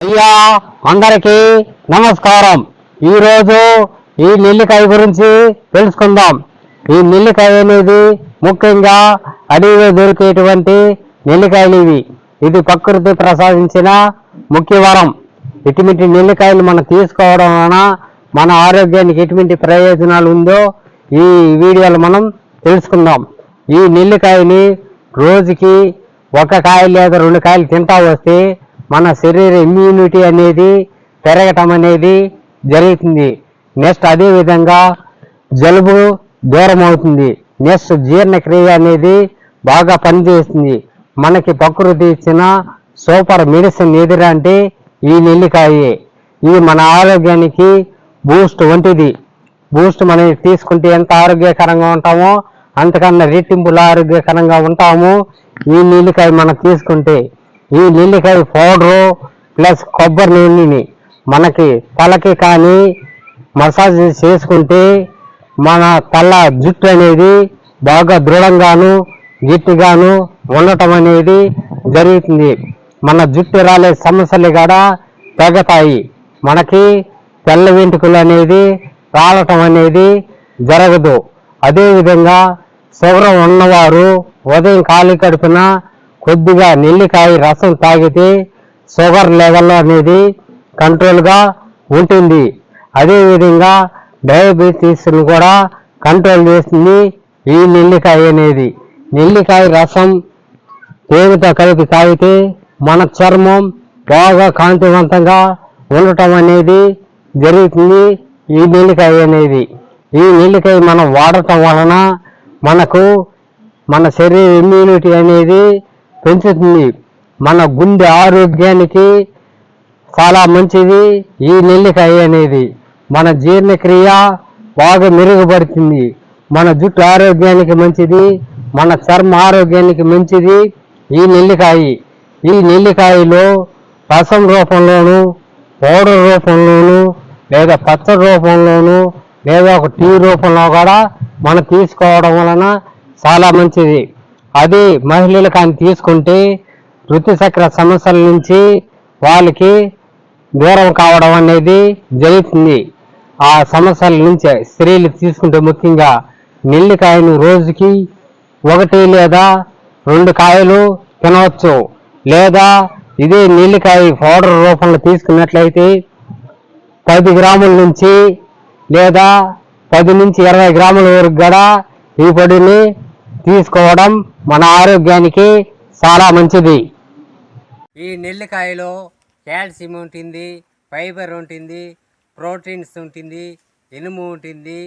అయ్యా అందరికీ నమస్కారం. ఈరోజు ఈ నెల్లికాయ గురించి తెలుసుకుందాం. ఈ నెల్లికాయ అనేది ముఖ్యంగా అడవిలో దొరికేటువంటి నెల్లికాయలు ఇవి. ఇది ప్రకృతి ప్రసాదించిన ముఖ్య వరం ఇటువంటి నెల్లికాయలు మనం తీసుకోవడం వలన మన ఆరోగ్యానికి ఎటువంటి ప్రయోజనాలు ఉందో ఈ వీడియోలో మనం తెలుసుకుందాం. ఈ నెల్లికాయని రోజుకి ఒక కాయ లేదా రెండు కాయలు తింటా వస్తే మన శరీర ఇమ్యూనిటీ అనేది పెరగటం అనేది జరుగుతుంది. నెక్స్ట్ అదేవిధంగా జలుబు దూరం అవుతుంది నెక్స్ట్ జీర్ణక్రియ అనేది బాగా పనిచేస్తుంది. మనకి ప్రకృతి ఇచ్చిన సూపర్ మెడిసిన్ ఎదురంటే ఈ నెల్లికాయే. ఇది మన ఆరోగ్యానికి బూస్ట్ వంటిది. బూస్ట్ మనం తీసుకుంటే ఎంత ఆరోగ్యకరంగా ఉంటామో అంతకన్నా రెట్టింపులు ఆరోగ్యకరంగా ఉంటాము ఈ నీళ్ళకాయ మనం తీసుకుంటే. ఈ నెల్లికాయ పౌడరు ప్లస్ కొబ్బరి నూనెని మనకి తలకి కానీ మసాజ్ చేసుకుంటే మన తల జుట్టు అనేది బాగా దృఢంగాను గట్టిగాను ఉండటం అనేది జరుగుతుంది. మన జుట్టు రాలే సమస్యలు కూడా తగ్గుతాయి. మనకి తెల్ల వెంట్రుకలు అనేది రాలటం అనేది జరగదు. అదేవిధంగా షుగర్ ఉన్నవారు ఉదయం ఖాళీ కడుపున కొద్దిగా నెల్లికాయ రసం తాగితే షుగర్ లెవెల్ అనేది కంట్రోల్గా ఉంటుంది. అదేవిధంగా డయాబెటీస్ని కూడా కంట్రోల్ చేస్తుంది ఈ నెల్లికాయ అనేది. నెల్లికాయ రసం తేనెతో కలిపి తాగితే మన చర్మం బాగా కాంతివంతంగా ఉండటం అనేది జరుగుతుంది ఈ నెల్లికాయ అనేది. ఈ నెల్లికాయ మనం వాడటం వలన మనకు మన శరీర ఇమ్యూనిటీ అనేది పెంచుతుంది. మన గుండె ఆరోగ్యానికి చాలా మంచిది. ఈ నెల్లికాయ అనేది మన జీర్ణక్రియ బాగా మెరుగుపడుతుంది. మన జుట్టు ఆరోగ్యానికి మంచిది. మన చర్మ ఆరోగ్యానికి మంచిది. ఈ నెల్లికాయ ఈ నెల్లికాయలో రసం రూపంలోను పౌడర్ రూపంలోను లేదా పచ్చడి రూపంలోను లేదా ఒక టీ రూపంలో కూడా మనం తీసుకోవడం వలన చాలా మంచిది. అది మహిళలు కానీ తీసుకుంటే ఋతుచక్ర సమస్యల నుంచి వాళ్ళకి దూరం కావడం అనేది జరుగుతుంది. ఆ సమస్యల నుంచి స్త్రీలు తీసుకుంటే ముఖ్యంగా నెల్లికాయను రోజుకి ఒకటి లేదా రెండు కాయలు తినవచ్చు. లేదా ఇదే నెల్లికాయ పౌడర్ రూపంలో తీసుకున్నట్లయితే పది గ్రాముల నుంచి లేదా పది నుంచి ఇరవై గ్రాముల వరకు కూడా ఈ పొడిని తీసుకోవడం మన ఆరోగ్యానికి చాలా మంచిది. ఈ నెల్లికాయలో కాల్షియం ఉంటుంది ఫైబర్ ఉంటుంది ప్రోటీన్స్ ఉంటుంది ఇనుము ఉంటుంది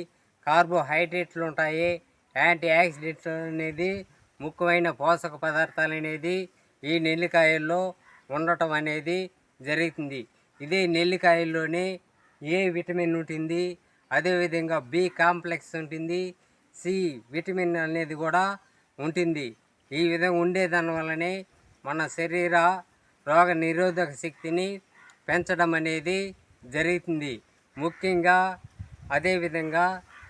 కార్బోహైడ్రేట్లు ఉంటాయి యాంటీ ఆక్సిడెంట్లు అనేది ముఖ్యమైన పోషక పదార్థాలు అనేది ఈ నెల్లికాయల్లో ఉండటం అనేది జరుగుతుంది. ఇదే నెల్లికాయల్లోనే ఏ విటమిన్ ఉంటుంది అదేవిధంగా బి కాంప్లెక్స్ ఉంటుంది సి విటమిన్ అనేది కూడా ఉంటుంది. ఈ విధంగా ఉండేదాని వల్లనే మన శరీర రోగ నిరోధక శక్తిని పెంచడం అనేది జరుగుతుంది. ముఖ్యంగా అదేవిధంగా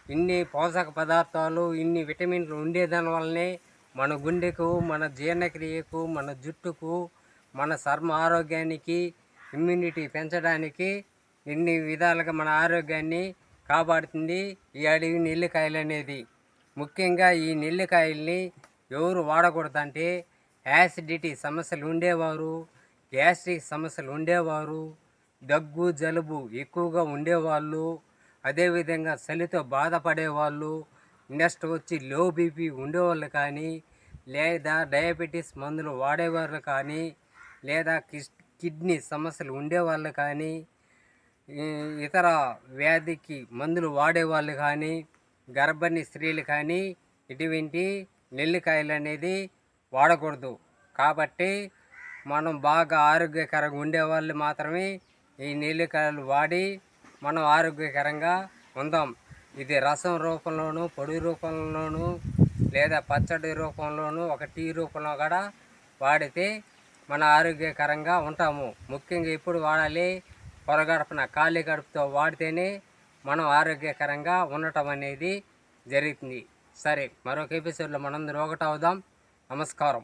ఇన్ని పోషక పదార్థాలు ఇన్ని విటమిన్లు ఉండేదాని వల్లనే మన గుండెకు మన జీర్ణక్రియకు మన జుట్టుకు మన చర్మ ఆరోగ్యానికి ఇమ్యూనిటీ పెంచడానికి ఇన్ని విధాలుగా మన ఆరోగ్యాన్ని కాపాడుతుంది ఈ అడవి నెల్లికాయలు అనేది ముఖ్యంగా ఈ నెల్లికాయల్ని ఎవరు వాడకూడదంటే యాసిడిటీ సమస్యలు ఉండేవారు గ్యాస్ట్రిక్ సమస్యలు ఉండేవారు దగ్గు జలుబు ఎక్కువగా ఉండేవాళ్ళు అదేవిధంగా చలితో బాధపడేవాళ్ళు నెక్స్ట్ వచ్చి లో బీపీ ఉండేవాళ్ళు కానీ లేదా డయాబెటీస్ మందులు వాడేవాళ్ళు కానీ లేదా కిడ్నీ సమస్యలు ఉండేవాళ్ళు కానీ ఇతర వ్యాధికి మందులు వాడేవాళ్ళు కానీ గర్భిణీ స్త్రీలు కానీ ఇటువంటి నెల్లికాయలు అనేది వాడకూడదు. కాబట్టి మనం బాగా ఆరోగ్యకరంగా ఉండేవాళ్ళు మాత్రమే ఈ నెల్లికాయలు వాడి మనం ఆరోగ్యకరంగా ఉందాం. ఇది రసం రూపంలోను పొడి రూపంలోను లేదా పచ్చడి రూపంలోను ఒక టీ రూపంలో కూడా వాడితే మన ఆరోగ్యకరంగా ఉంటాము. ముఖ్యంగా ఎప్పుడు వాడాలి? పొరగడపన ఖాళీ గడుపుతో వాడితేనే మనం ఆరోగ్యకరంగా ఉండటం అనేది జరుగుతుంది. సరే మరొక ఎపిసోడ్లో మనందరూ ఒకటి అవుదాం నమస్కారం.